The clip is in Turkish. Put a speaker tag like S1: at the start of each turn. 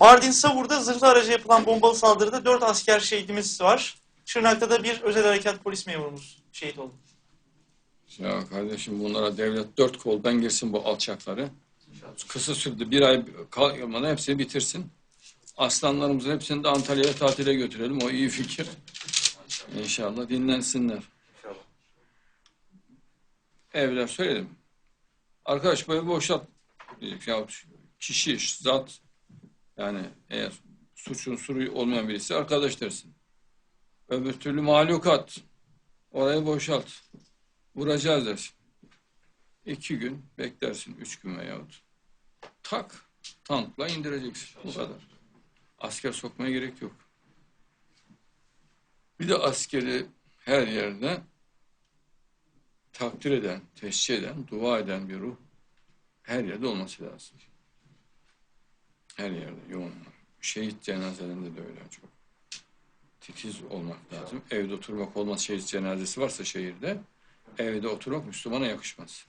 S1: Mardin Savur'da zırhlı araca yapılan bombalı saldırıda 4 asker şehidimiz var. Şırnak'ta da bir özel harekat polis memurumuz şehit oldu.
S2: Ya kardeşim bunlara devlet dört koldan girsin bu alçakları. Kısa sürede bir ay kalmadan hepsini bitirsin. Aslanlarımızın hepsini de Antalya'ya tatile götürelim. O iyi fikir. İnşallah dinlensinler. Evler söyledim. Arkadaş böyle boşalt. Ya kişi, zat yani eğer suçun suru olmayan birisi arkadaş dersin. Öbür türlü mahlukat. Orayı boşalt. Vuracağız dersin. İki gün beklersin, üç gün veyahut. Tak, tankla indireceksin. Bu kadar. Asker sokmaya gerek yok. Bir de askeri her yerde takdir eden, teşhis eden, dua eden bir ruh her yerde olması lazım. Her yerde yoğun. Şehit cenazelerinde de öyle çok. Titiz olmak lazım. Evde oturmak olmaz. Şehit cenazesi varsa şehirde evde oturmak Müslümana yakışmaz.